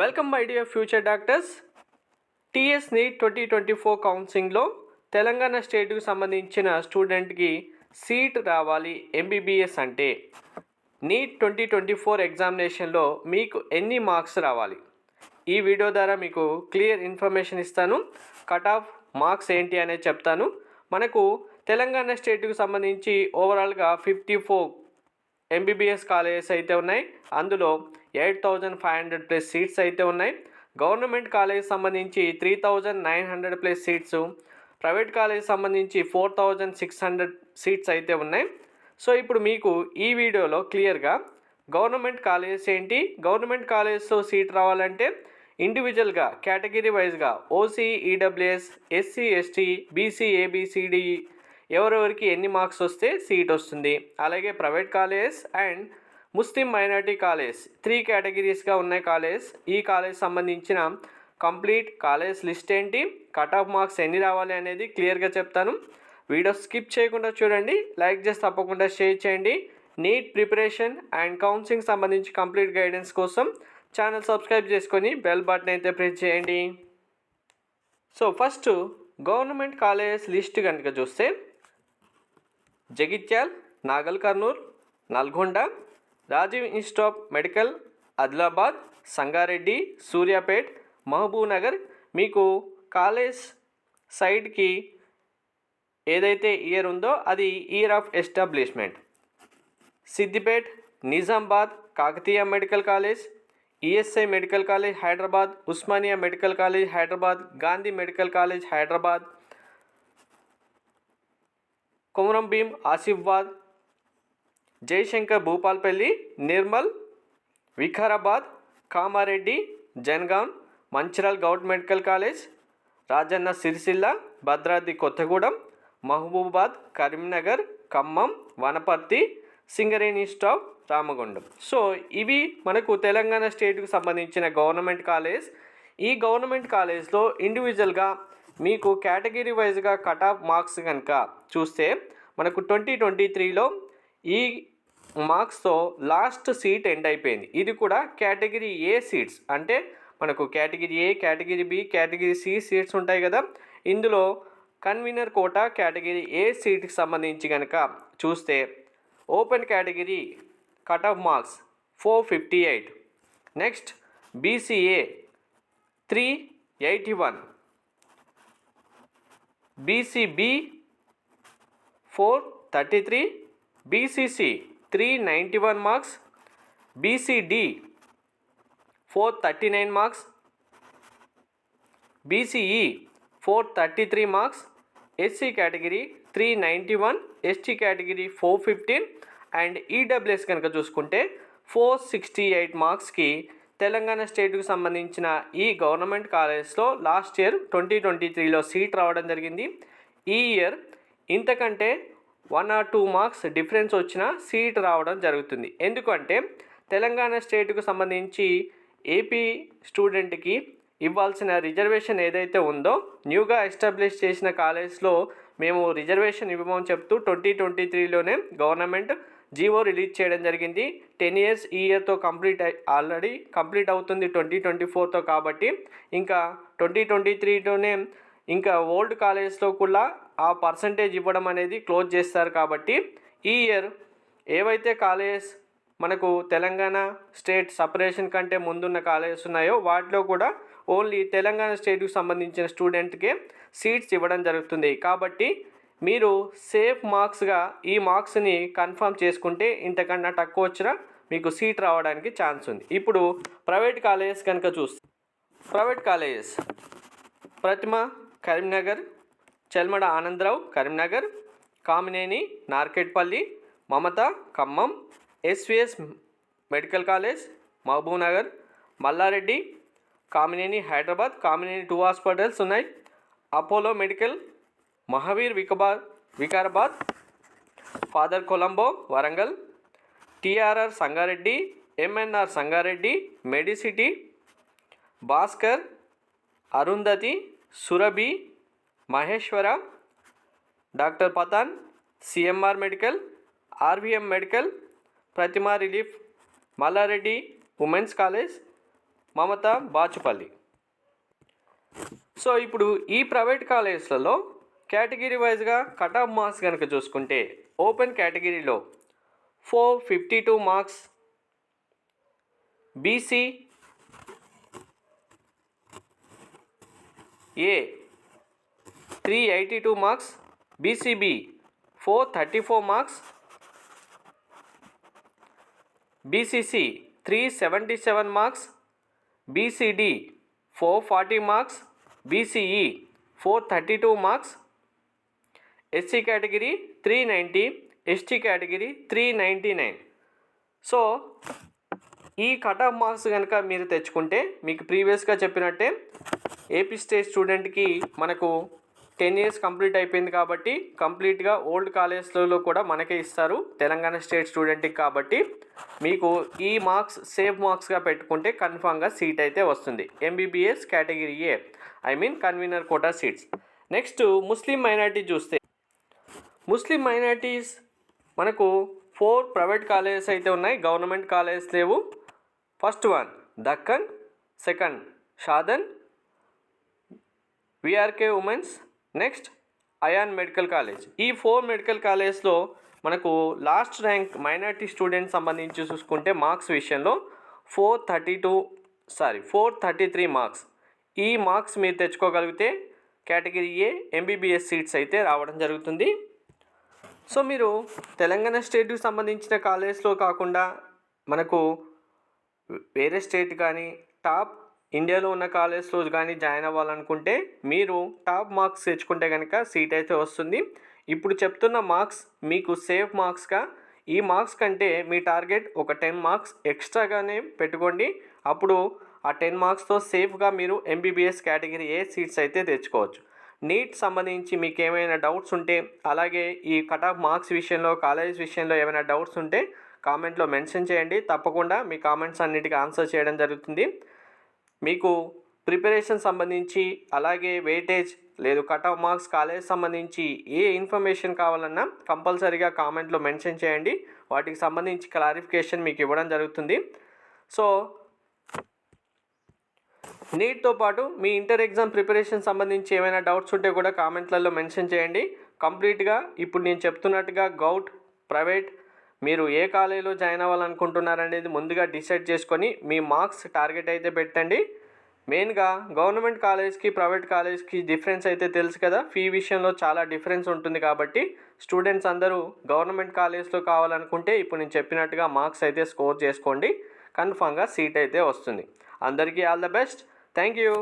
Welcome my dear future doctors TS NEET twenty twenty four కౌన్సిలింగ్లో తెలంగాణ స్టేట్కు సంబంధించిన స్టూడెంట్కి seat రావాలి ఎంబీబీఎస్ అంటే. నీట్ ట్వంటీ ట్వంటీ ఫోర్ ఎగ్జామినేషన్లో మీకు ఎన్ని మార్క్స్ రావాలి? ఈ వీడియో ద్వారా మీకు క్లియర్ ఇన్ఫర్మేషన్ ఇస్తాను. కట్ ఆఫ్ మార్క్స్ ఏంటి అనేది చెప్తాను. మనకు తెలంగాణ స్టేట్కు సంబంధించి ఓవరాల్గా ఫిఫ్టీ ఫోర్ ఎంబీబీఎస్ కాలేజెస్ అయితే ఉన్నాయి. అందులో eight thousand five hundred plus seats అయితే ఉన్నాయి. గవర్నమెంట్ కాలేజ్ సంబంధించి three thousand nine hundred plus seats private college సంబంధించి four thousand six hundred seats అయితే ఉన్నాయి. సో ఇప్పుడు మీకు ఈ వీడియోలో క్లియర్గా గవర్నమెంట్ కాలేజెస్ ఏంటి? గవర్నమెంట్ కాలేజెస్లో సీట్ రావాలంటే ఇండివిజువల్గా కేటగిరీ వైజ్గా OC EWS SC ST BC ABCD ఎవరెవరికి ఎన్ని మార్క్స్ వస్తే సీట్ వస్తుంది. అలాగే private college and Muslim minority college. Three కేటగిరీస్గా ఉన్నాయి కాలేజ్. ఈ కాలేజ్ సంబంధించిన కంప్లీట్ కాలేజ్ లిస్ట్ ఏంటి? కట్ ఆఫ్ మార్క్స్ ఎన్ని రావాలి అనేది క్లియర్గా చెప్తాను. వీడియో స్కిప్ చేయకుండా చూడండి. లైక్ చేసి తప్పకుండా షేర్ చేయండి. నీట్ ప్రిపరేషన్ అండ్ కౌన్సిలింగ్ సంబంధించి కంప్లీట్ గైడెన్స్ కోసం ఛానల్ సబ్స్క్రైబ్ చేసుకొని బెల్ బటన్ అయితే ప్రెస్ చేయండి. So first government colleges list కనుక చూస్తే Jagtial Nagarkurnool Nalgonda Rajiv institute of medical Adilabad Sangareddy Suryapet Mahabubnagar మీకు కాలేజ్ సైడ్కి ఏదైతే ఇయర్ ఉందో అది year of establishment. Siddipet Nizamabad Kakatiya medical college ESI medical college Hyderabad Osmania medical college Hyderabad Gandhi medical college Hyderabad. Komaram Bheem Asifabad Jayashankar Bhupalpally Nirmal Vikarabad Kamareddy Jangaon Mancherial government medical college Rajanna Sircilla Bhadradri Kothagudem Mahabubabad Karimnagar Khammam Wanaparthy Singareni stop Ramagundam. So ఇవి మనకు తెలంగాణ స్టేట్కు సంబంధించిన government college. ఈ government కాలేజ్లో ఇండివిజువల్గా మీకు category వైజ్గా cut off marks కనుక చూస్తే మనకు ట్వంటీ ట్వంటీ త్రీలో ఈ మార్క్స్తో లాస్ట్ సీట్ ఎండ్ అయిపోయింది. ఇది కూడా కేటగిరీ ఏ సీట్స్. అంటే మనకు category A category B category C seats ఉంటాయి కదా. ఇందులో కన్వీనర్ కోటా కేటగిరీ ఏ సీట్కి సంబంధించి కనుక చూస్తే open category cut off marks four fifty eight. Next BCA three eighty one. BCB four thirty three. BCC three ninety one marks BCD four thirty nine marks BCE four thirty three marks SC category three ninety one ST category four fifteen and EWS కనుక చూసుకుంటే four sixty eight మార్క్స్కి తెలంగాణ స్టేట్కు సంబంధించిన ఈ government కాలేజ్లో last year twenty twenty త్రీలో seat రావడం జరిగింది. ఈ ఇయర్ ఇంతకంటే one or two marks difference వచ్చిన సీట్ రావడం జరుగుతుంది. ఎందుకంటే తెలంగాణ స్టేట్కు సంబంధించి ఏపీ స్టూడెంట్కి ఇవ్వాల్సిన రిజర్వేషన్ ఏదైతే ఉందో న్యూగా ఎస్టాబ్లిష్ చేసిన కాలేజ్లో మేము రిజర్వేషన్ ఇవ్వమని చెప్తూ ట్వంటీ ట్వంటీ త్రీలోనే గవర్నమెంట్ జీవో రిలీజ్ చేయడం జరిగింది. టెన్ ఇయర్స్ ఈ ఇయర్తో కంప్లీట్ ఆల్రెడీ కంప్లీట్ అవుతుంది ట్వంటీ ట్వంటీ ఫోర్తో కాబట్టి. ఇంకా ట్వంటీ ట్వంటీ త్రీలోనే ఇంకా ఓల్డ్ కాలేజ్లో కూడా ఆ పర్సంటేజ్ ఇవ్వడం అనేది క్లోజ్ చేస్తారు కాబట్టి ఈ ఇయర్ ఏవైతే కాలేజెస్ మనకు తెలంగాణ స్టేట్ సపరేషన్ కంటే ముందున్న కాలేజెస్ ఉన్నాయో వాటిలో కూడా ఓన్లీ తెలంగాణ స్టేట్కి సంబంధించిన స్టూడెంట్కే సీట్స్ ఇవ్వడం జరుగుతుంది. కాబట్టి మీరు సేఫ్ మార్క్స్గా ఈ మార్క్స్ని కన్ఫర్మ్ చేసుకుంటే ఇంతకన్నా తక్కువ వచ్చినా మీకు సీట్ రావడానికి ఛాన్స్ ఉంది. ఇప్పుడు ప్రైవేట్ కాలేజెస్ కనుక చూస్తే private colleges Pratima Karimnagar Chelmeda Anandarao Karimnagar Kamineni Narketpally Mamata Khammam SVS medical college Mahabubnagar Mallareddy Kamineni Hyderabad Kamineni two hospitals ఉన్నాయి. Apollo medical Mahavir వికబాద్ Vikarabad father Colombo Warangal TRR Sangareddy MNR Sangareddy Medicity Bhaskar Arundhati Surabhi Maheshwara doctor Pathan CMR medical RVM medical Pratima relief Mallareddy women's college Mamata Bachupally. So ఇప్పుడు ఈ private కాలేజెస్లలో category వైజ్గా cut off marks కనుక చూసుకుంటే open కేటగిరీలో four fifty two marks BC A three eighty two marks BCB four thirty four marks BCC three seventy seven marks BCD four forty marks BCE four thirty two marks SC category three ninety ST category three ninety nine. So ఈ cut off marks కనుక మీరు తెచ్చుకుంటే మీకు ప్రీవియస్గా చెప్పినట్టే AP state స్టూడెంట్కి మనకు ten years complete అయిపోయింది కాబట్టి కంప్లీట్గా ఓల్డ్ కాలేజ్లలో కూడా మనకే ఇస్తారు. తెలంగాణ స్టేట్ స్టూడెంట్కి కాబట్టి మీకు ఈ మార్క్స్ సేఫ్ మార్క్స్గా పెట్టుకుంటే కన్ఫామ్గా సీట్ అయితే వస్తుంది. MBBS category A I mean convener quota seats. Next Muslim minority చూస్తే. ముస్లిం మైనార్టీస్ మనకు ఫోర్ ప్రైవేట్ కాలేజెస్ అయితే ఉన్నాయి. గవర్నమెంట్ కాలేజెస్ లేవు. First one Deccan second Shadan VRK women's next Ayaan medical college ఈ ఫోర్ మెడికల్ కాలేజ్లో మనకు last rank minority students సంబంధించి చూసుకుంటే మార్క్స్ విషయంలో four thirty two sorry four thirty three marks ఈ మార్క్స్ మీరు తెచ్చుకోగలిగితే కేటగిరీ ఏ ఎంబీబీఎస్ సీట్స్ అయితే రావడం జరుగుతుంది. సో మీరు తెలంగాణ స్టేట్కి సంబంధించిన కాలేజ్లో కాకుండా మనకు వేరే స్టేట్ కానీ టాప్ ఇండియాలో ఉన్న కాలేజ్లో కానీ జాయిన్ అవ్వాలనుకుంటే మీరు టాప్ మార్క్స్ తెచ్చుకుంటే కనుక సీట్ అయితే వస్తుంది. ఇప్పుడు చెప్తున్న మార్క్స్ మీకు సేఫ్ మార్క్స్గా ఈ మార్క్స్ కంటే మీ టార్గెట్ ఒక టెన్ మార్క్స్ ఎక్స్ట్రాగానే పెట్టుకోండి. అప్పుడు ఆ టెన్ మార్క్స్తో సేఫ్గా మీరు ఎంబీబీఎస్ కేటగిరీ ఏ సీట్స్ అయితే తెచ్చుకోవచ్చు. నీట్ సంబంధించి మీకు ఏమైనా డౌట్స్ ఉంటే అలాగే ఈ కట్ ఆఫ్ మార్క్స్ విషయంలో కాలేజ్ విషయంలో ఏమైనా డౌట్స్ ఉంటే కామెంట్లో మెన్షన్ చేయండి. తప్పకుండా మీ కామెంట్స్ అన్నిటికీ ఆన్సర్ చేయడం జరుగుతుంది. మీకు ప్రిపరేషన్ సంబంధించి అలాగే వెయిటేజ్ లేదు కట్ ఆఫ్ మార్క్స్ కాలేజ్ సంబంధించి ఏ ఇన్ఫర్మేషన్ కావాలన్నా కంపల్సరీగా కామెంట్లో మెన్షన్ చేయండి. వాటికి సంబంధించి క్లారిఫికేషన్ మీకు ఇవ్వడం జరుగుతుంది. సో నీట్తో పాటు మీ ఇంటర్ ఎగ్జామ్ ప్రిపరేషన్ సంబంధించి ఏమైనా డౌట్స్ ఉంటే కూడా కామెంట్లలో మెన్షన్ చేయండి. కంప్లీట్గా ఇప్పుడు నేను చెప్తున్నట్టుగా గౌట్ ప్రైవేట్ మీరు ఏ కాలేజీలో జాయిన్ అవ్వాలనుకుంటున్నారనేది ముందుగా డిసైడ్ చేసుకొని మీ మార్క్స్ టార్గెట్ అయితే పెట్టండి. మెయిన్గా గవర్నమెంట్ కాలేజ్కి ప్రైవేట్ కాలేజ్కి డిఫరెన్స్ అయితే తెలుసు కదా. ఫీ విషయంలో చాలా డిఫరెన్స్ ఉంటుంది కాబట్టి స్టూడెంట్స్ అందరూ గవర్నమెంట్ కాలేజ్లో కావాలనుకుంటే ఇప్పుడు నేను చెప్పినట్టుగా మార్క్స్ అయితే స్కోర్ చేసుకోండి. కన్ఫామ్గా సీట్ అయితే వస్తుంది. అందరికీ all the best. Thank you.